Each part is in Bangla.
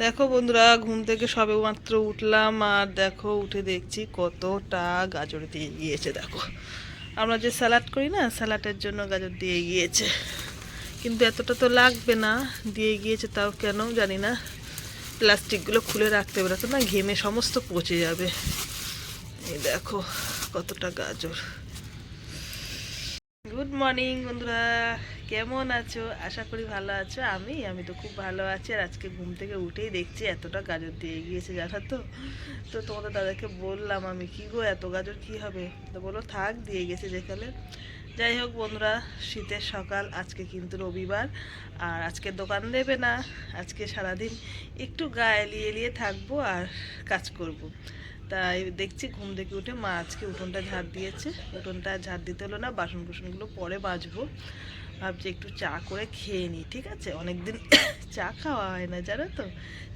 দেখো বন্ধুরা, ঘুম থেকে সবে মাত্র উঠলাম আর দেখো, উঠে দেখছি কতটা গাজর দিয়ে গিয়েছে, দেখো। আমরা যে স্যালাড করি না, স্যালাডের জন্য গাজর দিয়ে গিয়েছে। কিন্তু এতটা তো লাগবে না, দিয়ে গিয়েছে তাও কেন জানি না। প্লাস্টিকগুলো খুলে রাখতে পারে তো না, ঘেমে সমস্ত পচে যাবে। এই দেখো কতটা গাজর। গুড মর্নিং বন্ধুরা। কেমন আছো? আশা করি ভালো আছো। আমি আমি তো খুব ভালো আছি। আর আজকে ঘুম থেকে উঠেই দেখছি এতটা গাজর দিয়ে গিয়েছে, জানো তো? তো তোমাদের দাদাকে বললাম আমি, কি গো, এত গাজর কি হবে? তো বলো থাক, দিয়ে গেছে যেখানে। যাই হোক বন্ধুরা, শীতের সকাল, আজকে কিন্তু রবিবার। আর আজকে দোকান দেবে না। আজকে সারাদিন একটু গা এলিয়ে এলিয়ে থাকব আর কাজ করব। তাই দেখছি ঘুম থেকে উঠে মা আজকে উঠোনটা ঝাড় দিয়েছে। উঠোনটা ঝাড় দিতে হলো না বাসন কুসনগুলো পরে বাজবো ভাবছি একটু চা করে খেয়ে নিই, ঠিক আছে? অনেকদিন চা খাওয়া হয় না, জানো তো?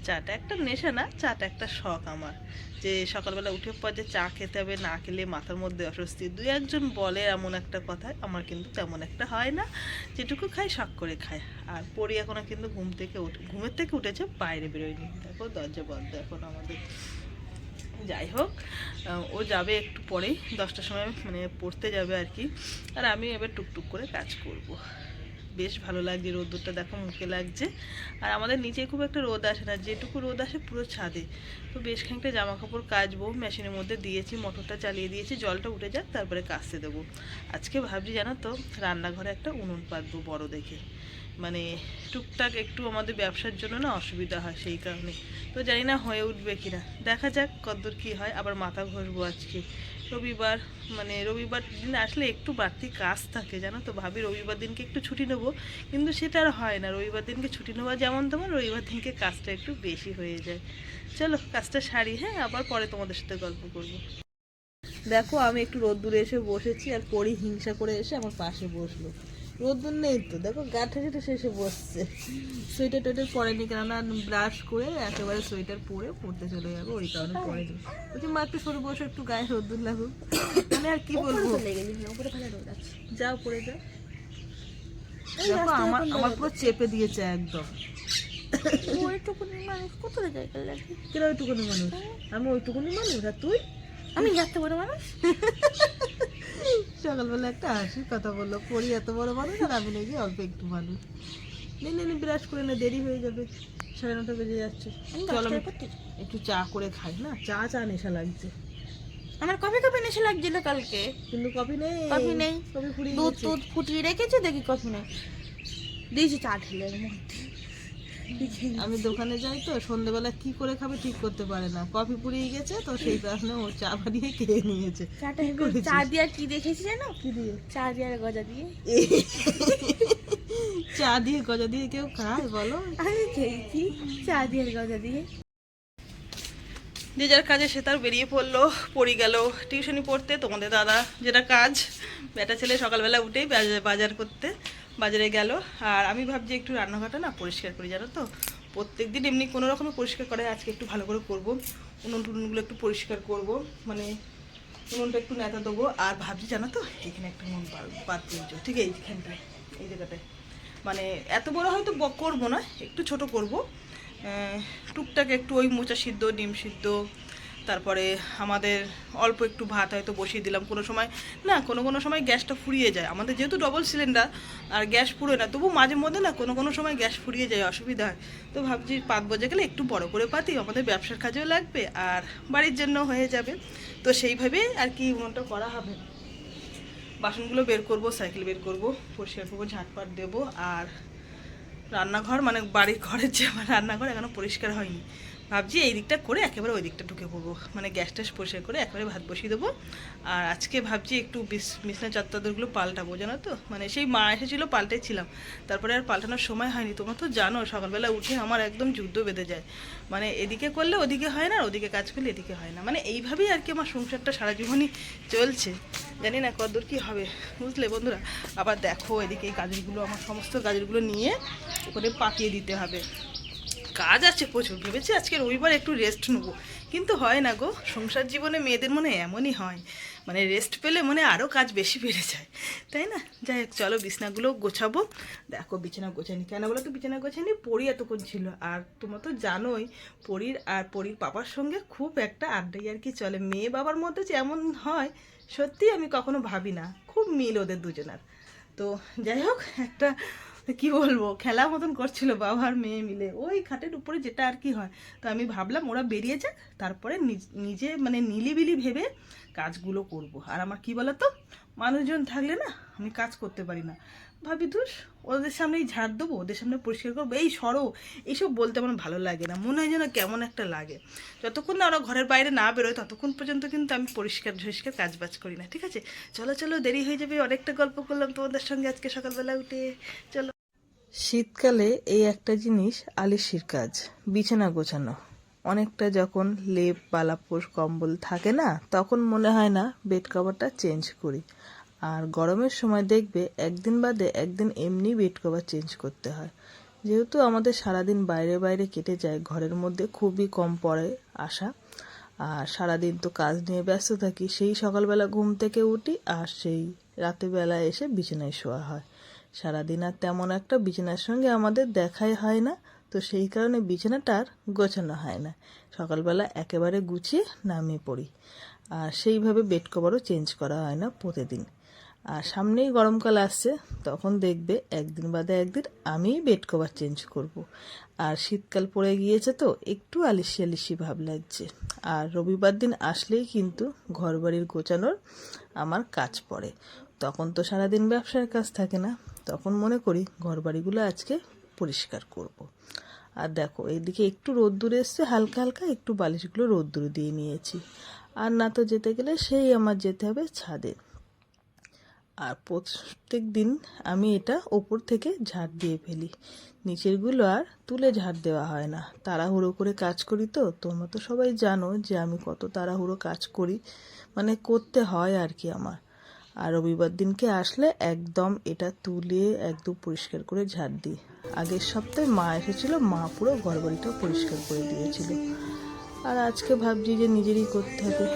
চাটা একটা নেশা না, চাটা একটা শখ আমার। যে সকালবেলা উঠে পর যে চা খেতে হবে, না খেলে মাথার মধ্যে অস্বস্তি। দুই একজন বলে এমন একটা কথা, আমার কিন্তু তেমন একটা হয় না। যেটুকু খাই, শখ করে খায় আর পড়ি এখনও কিন্তু ঘুম থেকে উঠে, ঘুমের থেকে উঠেছে, বাইরে বেরোয়নি। দেখো, দরজা বন্ধ এখন আমাদের। যাই হোক ও যাবে একটু পরেই দশটার সময় মানে পড়তে যাবে আর কি। আর আমি এবার টুকটুক করে কাজ করব। বেশ ভালো লাগছে রোদ্দুরটা, দেখো মুখে লাগছে। আর আমাদের নিচে খুব একটা রোদ আসে না, যেটুকু রোদ আসে পুরো ছাদে। তো বেশ খানিকটা জামা কাপড় কাচবো, মেশিনের মধ্যে দিয়েছি, মোটরটা চালিয়ে দিয়েছি, জলটা উঠে যাক, তারপরে কাচতে দেবো। আজকে ভাবছি জানো তো, রান্নাঘরে একটা উনুন পাতবো বড় দেখে। মানে টুকটাক একটু আমাদের ব্যবসার জন্য না অসুবিধা হয় সেই কারণে। তো জানি না হয়ে উঠবে কিনা। দেখা যাক কতদূর কী হয়। আবার মাথা ঘষবো আজকে। রবিবার মানে রবিবার দিন আসলে একটু বাড়তি কাজ থাকে, জানো তো? ভাবি রবিবার দিনকে একটু ছুটি নেব। কিন্তু সেটা আর হয় না। রবিবার দিনকে ছুটি নেওয়া যেমন তেমন, রবিবার দিনকে কাজটা একটু বেশি হয়ে যায়। চলো, কাজটা সারি হ্যাঁ? আবার পরে তোমাদের সাথে গল্প করব। দেখো, আমি একটু রোদ্দুরে এসে বসেছি আর পরি হিংসা করে এসে আমার পাশে বসল। রোদ্দুর নেই তো। দেখো গা ঠেসে ঠেসে এসে বসছে। সোয়েটার টোয়েটার পরেনি কেননা ব্রাশ করে একেবারে সোয়েটার পরে পড়তে চলে যাব ওই কারণে পরেনি বলছি মা একটু সরে বসে একটু গায়ে রোদ্দুর লাগুক। মানে আর কি বলব? যাও পরে যাও দেখো আমার আমার পুরো চেপে দিয়েছে একদম। ওইটুকুনি মানুষ জায়গা লাগে কিরা ওইটুকুনি মানুষ? আমি ওইটুকুনি মানুষ আর তুই? আমি যাতে বড় মানুষ? সকালবেলা একটা হাসির কথা বলল পরি এত বড় মানুষ আর আমি নাকি অল্প একটু মানুষ। নে নে নে বিরাজ করে না দেরি হয়ে যাবে সাড়ে নটা বেজে যাচ্ছে। চলো একটু চা করে খাই না? চা চা নেশা লাগছে। আমার কফি কফি নেশে লাগছিল কালকে। কিন্তু কফি নেই। কফি নেই। কফি ফুরিয়ে দুধ টুধ ফুটিয়ে রেখেছি দেখি কফি নেই। দিয়েছি চা ঢেলে মধ্যে। আমি দোকানে যাই তো সন্ধেবেলা কি করে খাবে ঠিক করতে পারে না। কফি পুড়িয়ে গেছে তো সেই কারণে ও চা বানিয়ে খেয়ে নিয়েছে? চা দিয়ে কি দেখেছি জানো? কি দিয়ে? চা দিয়ে গজা দিয়ে। চা দিয়ে গজা দিয়ে কেউ খায় বলো। আমি খেয়েছি চা দিয়ে আর গজা দিয়ে। যে যার কাজে সে তার বেরিয়ে পড়ল পড়ে গেল। টিউশনি পড়তে তোমাদের দাদা যেটা কাজ বেটা ছেলে সকালবেলা উঠেই বাজার করতে। বাজারে গেল। আর আমি ভাবছি একটু রান্নাঘরটা না পরিষ্কার করি, জানো তো? প্রত্যেক দিন এমনি কোনো রকমে পরিষ্কার করে, আজকে একটু ভালো করে করব। উনুন টুনুনগুলো একটু পরিষ্কার করব মানে উনুনটা একটু নেতা দেবো। আর ভাবছি, জানো তো, এখানে একটা মন পাত দিয়েছ ঠিক এইখানটায়, এই জায়গাটায়। মানে এত বড় হয়তো করব না, একটু ছোট করব। টুকটাক একটু ওই মোচা সিদ্ধ, ডিম সিদ্ধ তারপরে আমাদের অল্প একটু ভাত হয়তো বসিয়ে দিলাম কোনো সময়। না, কোনো কোনো সময় গ্যাসটা ফুরিয়ে যায়। আমাদের যেহেতু ডবল সিলিন্ডার আর গ্যাস ফুরোয় না, তবু মাঝে মধ্যে না কোনো কোনো সময় গ্যাস ফুরিয়ে যায়, অসুবিধা হয়। তো ভাবছি পাত বজে গেলে একটু বড় করে পাতি, আমাদের ব্যবসার কাজেও লাগবে, আর বাড়ির জন্য হয়ে যাবে। তো সেইভাবে আর কি উনুনটা করা হবে। বাসনগুলো বের করব, সাইকেল বের করব, পরিষ্কার করব, ঝাঁটপাট দেবো, আর রান্নাঘর মানে বাড়ির ঘরের যে রান্নাঘর, এখনও পরিষ্কার হয়নি। ভাবছি এই দিকটা করে একেবারে ওই দিকটা ঢুকে পড়ব। মানে গ্যাস ট্যাস পরিষ্কার করে একেবারে ভাত বসিয়ে দেবো। আর আজকে ভাবছি একটু বিছনা চাদরগুলো পাল্টাবো, জানো তো? মানে সেই মা এসেছিল পাল্টেছিলাম তারপরে আর পাল্টানোর সময় হয়নি। তোমরা তো জানো, সকালবেলা উঠে আমার একদম যুদ্ধ বেঁধে যায়। মানে এদিকে করলে ওদিকে হয় না, আর ওদিকে কাজ করলে এদিকে হয় না। মানে এইভাবেই আর কি আমার সংসারটা সারা জীবনই চলছে। জানি না কতদূর কী হবে, বুঝলে বন্ধুরা? আবার দেখো এদিকে এই গাজরগুলো আমার সমস্ত গাজরগুলো নিয়ে ওখানে পাকিয়ে দিতে হবে। কাজ আছে প্রচুর। ভেবেছি আজকে রবিবার একটু রেস্ট নেব। কিন্তু হয় না গো, সংসার জীবনে মেয়েদের মনে এমনই হয়। মানে রেস্ট পেলে মনে আরও কাজ বেশি বেড়ে যায়। তাই না? যাই হোক, চলো বিছনাগুলো গোছাবো। দেখো বিছানা গোছানি কেন বলো তো বিছানা গোছানি পরি এতক্ষণ ছিল। আর তোমরা তো জানোই, পরীর আর পরীর পাপার সঙ্গে খুব একটা আড্ডাই আর কি চলে। মেয়ে বাবার মধ্যে যে এমন হয় সত্যি আমি কখনো ভাবি না। খুব মিল ওদের দুজনার। তো যাই হোক, একটা কি বলব? খেলা মতন করছিল বাবা আর মেয়ে মিলে। ওই খাটের উপরে যেটা আর কি হয়। তো আমি ভাবলাম ওরা বেরিয়ে যাক, তারপরে নিজ- মানে নিলিবিলি ভেবে কাজগুলো করব। আর আমার কি বলতো? মানুষজন থাকলে না আমি কাজ করতে পারি না। ভাবি, ধুস, ওদের সামনেই ঝাড় দেবো, ওদের সামনে পরিষ্কার করব। এই সরো এইসব বলতে আমার ভালো লাগে না। মনে হয় যেন কেমন একটা লাগে। যতক্ষণ না ওরা ঘরের বাইরে না বেরোয়, ততক্ষণ পর্যন্ত কিন্তু আমি পরিষ্কার ঝরিষ্কার কাজ বাজ করি না, ঠিক আছে? চলো চলো, দেরি হয়ে যাবে। অনেকটা গল্প করলাম তোমাদের সঙ্গে আজকে সকালবেলা উঠে। চলো। শীতকালে এই একটা জিনিস আলিশির কাজ, বিছানা গোছানো। অনেকটা যখন লেপ পালাপোষ কম্বল থাকে না, তখন মনে হয় না বেড কভারটা চেঞ্জ করি। আর গরমের সময় দেখবে একদিন বাদে একদিন এমনি বেড কভার চেঞ্জ করতে হয়। যেহেতু আমাদের সারাদিন বাইরে বাইরে কেটে যায়, ঘরের মধ্যে খুবই কম পড়ে আসা। আর সারাদিন তো কাজ নিয়ে ব্যস্ত থাকি, সেই সকালবেলা ঘুম থেকে উঠি আর সেই রাতেরবেলা এসে বিছানায় শোয়া হয়। সারাদিন আর তেমন একটা বিছানার সঙ্গে আমাদের দেখাই হয় না, তো সেই কারণে বিছানাটা আর গোছানো হয় না। সকালবেলা একেবারে গুছিয়ে নামিয়ে পড়ি। আর সেইভাবে বেড কভারও চেঞ্জ করা হয় না প্রতিদিন। আর সামনেই গরমকাল আসছে, তখন দেখবে একদিন বাদে একদিন আমিই বেড কভার চেঞ্জ করব। আর শীতকাল পড়ে গিয়েছে তো, একটু আলিসি আলিসি ভাব লাগছে। আর রবিবার দিন আসলেই কিন্তু ঘরবাড়ির গোছানোর আমার কাজ পড়ে। তখন তো সারাদিন ব্যবসার কাজ থাকে না। তখন মনে করি ঘরবাড়িগুলো আজকে পরিষ্কার করব। আর দেখো এইদিকে একটু রোদ্দুরে এসছে, হালকা হালকা একটু বালিশগুলো রোদ্দুরে দিয়ে নিয়েছি। আর না তো যেতে গেলে সেই আমার যেতে হবে ছাদে। আর প্রত্যেক দিন আমি এটা ওপর থেকে ঝাড় দিয়ে ফেলি। নিচেরগুলো আর তুলে ঝাড় দেওয়া হয় না। তাড়াহুড়ো করে কাজ করি তো? তোমরা তো সবাই জানো যে আমি কত তাড়াহুড়ো কাজ করি। মানে করতে হয় আর কি আমার। আর রবিবার দিনকে আসলে একদম এটা তুলে একদম পরিষ্কার করে ঝাড় দিই। আগের সপ্তাহে মা এসেছিল, মা পুরো ঘরবাড়িটা পরিষ্কার করে দিয়েছিল। আর আজকে ভাবছি যে নিজেরই করতে হবে।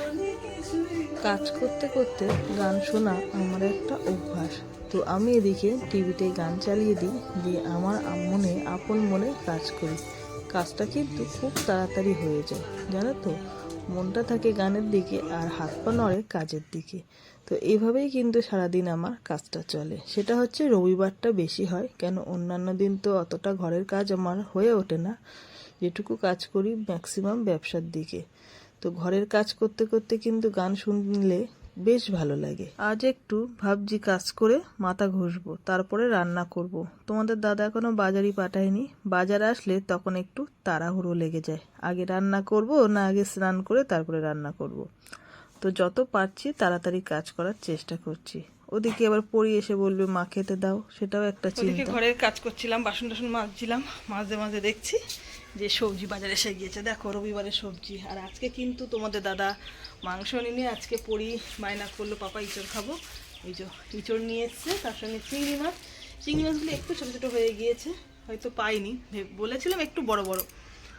কাজ করতে করতে গান শোনা আমার একটা অভ্যাস। তো আমি এদিকে টিভিতে গান চালিয়ে দিই, দিয়ে আমার মনে, আপন মনে কাজ করি। কাজটা কিন্তু খুব তাড়াতাড়ি হয়ে যায়, জানো তো? মনটা থাকে গানের দিকে আর হাত পা নড়ে কাজের দিকে। তো এইভাবেই কিন্তু সারাদিন আমার কাজটা চলে। সেটা হচ্ছে রবিবারটা বেশি হয়, কেন অন্যান্য দিন তো অতটা ঘরের কাজ আমার হয়ে ওঠে না। যেটুকু কাজ করি ম্যাক্সিমাম ব্যবসার দিকে। তো ঘরের কাজ করতে করতে কিন্তু গান শুনলে বেশ ভালো লাগে। আজ একটু ভাবছি কাজ করে মাথা ঘষবো তারপরে রান্না করব। তোমাদের দাদা এখনও বাজারই পাঠায়নি। বাজার আসলে তখন একটু তাড়াহুড়ো লেগে যায়। আগে রান্না করব না আগে স্নান করে তারপরে রান্না করব। তো যত পারছি তাড়াতাড়ি কাজ করার চেষ্টা করছি। ওদিকে আবার পড়ি এসে বলবে মা খেতে দাও। সেটাও একটা চিন্তা। ঘরের কাজ করছিলাম বাসন টাসন মাজছিলাম। মাঝে মাঝে দেখছি যে সবজি বাজারে এসে গিয়েছে। দেখো, রবিবারের সবজি। আর আজকে কিন্তু তোমাদের দাদা মাংস নিয়ে আজকে পড়ি বায়না করল, পাপা ইঁচড় খাব। এই যে ইঁচড় নিয়ে এসছে, তার সঙ্গে চিংড়ি মাছ। চিংড়ি মাছগুলো একটু ছোটো ছোটো হয়ে গিয়েছে, হয়তো পাইনি। বলেছিলাম একটু বড় বড়।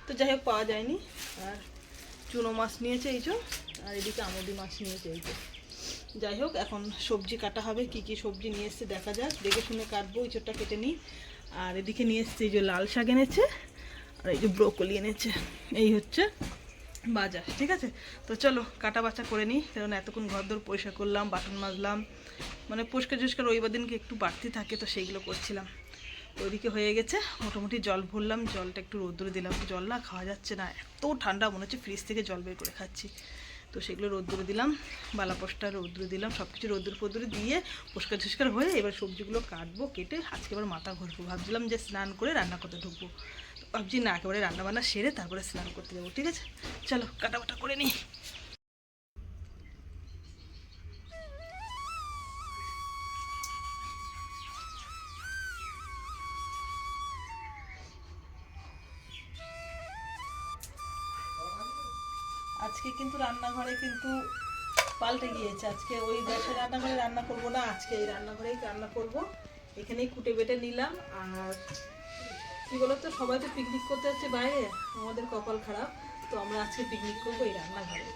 তো যাই হোক, পাওয়া যায়নি। আর চুনো মাছ নিয়েছে এই আর এদিকে আমদি মাছ নিয়েছে এই যাই হোক, এখন সবজি কাটা হবে, কি কি সবজি নিয়ে এসছে দেখা যাক। দেখে শুনে কাটবো, ইঁচড়টা কেটে নিই। আর এদিকে নিয়ে এসছে এই যে লাল শাক এনেছে। আর এই যে ব্রোকলি এনেছে, এই হচ্ছে বাজার, ঠিক আছে? তো চলো, কাটা বাছা করে নিই কারণ এতক্ষণ ঘর দর পরিষ্কার করলাম বাটন মাজলাম মানে পরিষ্কার টরিষ্কার রবিবার দিনকে একটু বাড়তি থাকে, তো সেইগুলো করছিলাম। ওইদিকে হয়ে গেছে, মোটামুটি জল ভরলাম, জলটা একটু রোদ্দুরে দিলাম, জল না খাওয়া যাচ্ছে না, এত ঠান্ডা মনে হচ্ছে, ফ্রিজ থেকে জল বের করে খাচ্ছি। তো সেগুলো রোদ্দুরে দিলাম বালাপোষটা রোদ্দুরে দিলাম সব কিছু রোদ্দুর ফোদ্দুরে দিয়ে পরিষ্কার টরিষ্কার হয়ে এবার সবজিগুলো কাটবো, কেটে আজকে এবার মাথা ঘষবো ভাবছিলাম যে স্নান করে রান্না করতে ঢুকবো। ভাবছি না, একেবারে রান্না বান্না সেরে তারপরে স্নান করতে যাব, ঠিক আছে? চলো কাটাবাটা করে নিই। আজকে কিন্তু রান্নাঘরে কিন্তু পাল্টে গিয়েছে। আজকে ওই গ্যাসের রান্নাঘরে রান্না করব না, আজকে এই রান্নাঘরেই রান্না করব। এখানেই কুটে বেটে নিলাম, আর কি বলতো, সবাই তো পিকনিক করতে যাচ্ছে বাইরে, আমাদের কপাল খারাপ, তো আমরা আজকে পিকনিক করব এই রান্নাঘরে।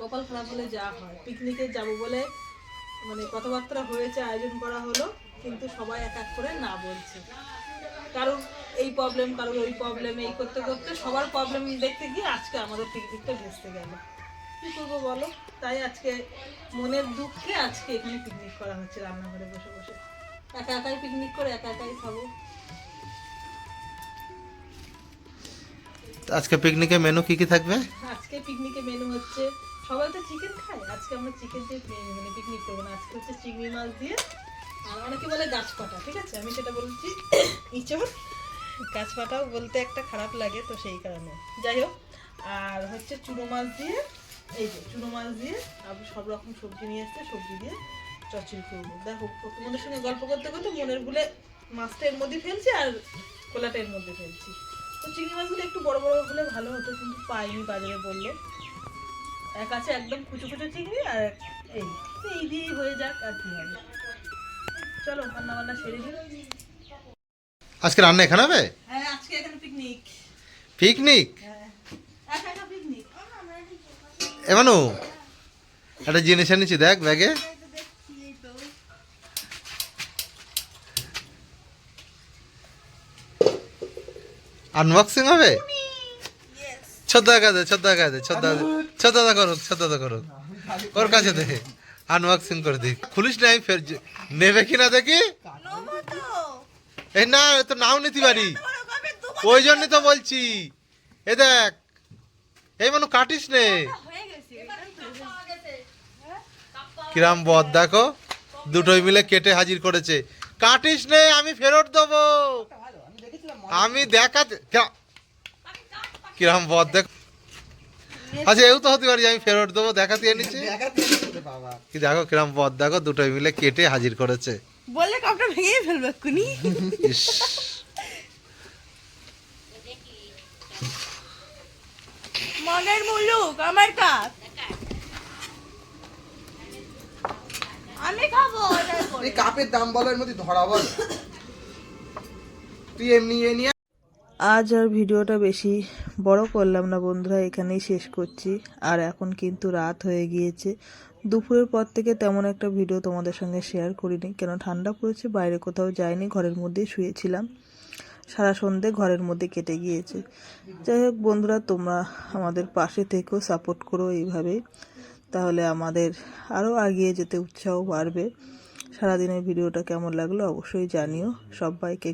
কপাল খারাপ হলে যা হয় পিকনিকে যাব বলে মানে কথাবার্তা হয়েছে, আয়োজন করা হলো, কিন্তু সবাই এক এক করে না বলছে। কারোর এই প্রবলেম কারোর ওই প্রবলেম এই করতে করতে সবার প্রবলেম দেখতে গিয়ে আজকে আমাদের পিকনিকটা ভেস্তে গেল। কি করব বলো? তাই আজকে মনের দুঃখে আজকে এখানে পিকনিক করা হচ্ছে রান্নাঘরে বসে বসে। একা একাই পিকনিক করে, একা একাই খাব। আজকে পিকনিকে মেনু কি কি থাকবে? আজকে পিকনিকে মেনু হচ্ছে, সবাই তো চিকেন খায়? আজকে আমরা চিকেন দিয়ে মানে পিকনিক করব আজকে হচ্ছে চিংড়ি মাছ দিয়ে, আর অনেকে বলে গাছ পাটা ঠিক আছে? আমি সেটা বলছি। ইঁচড় গাছ পাটাও বলতে একটা খারাপ লাগে তো সেই কারণে। যাই হোক, আর হচ্ছে চুনো মাছ দিয়ে, এই যে চুনো মাছ দিয়ে আমি সব রকম সবজি নিয়ে এসছে, সবজি দিয়ে চচড়ি করব। দেখো, তোমাদের সঙ্গে গল্প করতে করতে মনের ভুলে মাছটা এর মধ্যে ফেলছি আর কোলাটা এর মধ্যে ফেলছি। তো চিংড়ি মাছগুলো একটু বড় বড় হলে ভালো হতো কিন্তু পাইনি বাজারে বলল। এক আছে একদম কুচো কুচো চিংড়ি আর এই এই দিয়েই হয়ে যাক আর কি হবে। চলো রান্না বান্না সেরে দিই আজকে রান্না এখানে হবে? হ্যাঁ আজকে এখানে পিকনিক পিকনিক এমানু একটা জিনিস এনেছি দেখ ব্যাগে। আনবক্সিং হবে? ছদ্দা কাজে ছদ্দা কাজে ছদ্দা ছদ্দা করুক ছদ্দা করুক। ওর কাছে দে আনবক্সিং করে দিই। খুলিস নাই ফের যে- নেবে কিনা দেখি? এই না তো নাও নিতে পারি। ওই জন্যই তো বলছি। এ দেখ এই মানু কাটিস নে। কিরাম বদ দেখো। দুটোই মিলে কেটে হাজির করেছে। কাটিস নে আমি ফেরত দেবো। আমি দেখাতে কা- কিরাম বদ দেখ আচ্ছা এও তো হতে পারি আমি ফেরত দেবো দেখাতে এনেছি। কি দেখো কিরাম বদ দেখো দুটোই মিলে কেটে হাজির করেছে। বললে কাপটা ভেঙেই ফেলবে ইস। মনের মুলুক আমার কাজ আমি খাব এই কাপের দাম বলার মধ্যে ধরা বল। তুই এমনি আজ আর ভিডিওটা বেশি বড় করলাম না বন্ধুরা, এখানেই শেষ করছি। আর এখন কিন্তু রাত হয়ে গিয়েছে। দুপুরের পর থেকে তেমন একটা ভিডিও তোমাদের সঙ্গে শেয়ার করিনি কেন ঠান্ডা পড়েছে, বাইরে কোথাও যাইনি, ঘরের মধ্যেই শুয়েছিলাম। সারা সন্ধে ঘরের মধ্যে কেটে গিয়েছে। যাই হোক বন্ধুরা, তোমরা আমাদের পাশে থেকেও সাপোর্ট করো এইভাবে তাহলে আমাদের আরও এগিয়ে যেতে উৎসাহ বাড়বে। সারাদিনের ভিডিওটা কেমন লাগল অবশ্যই জানিও। সবাইকে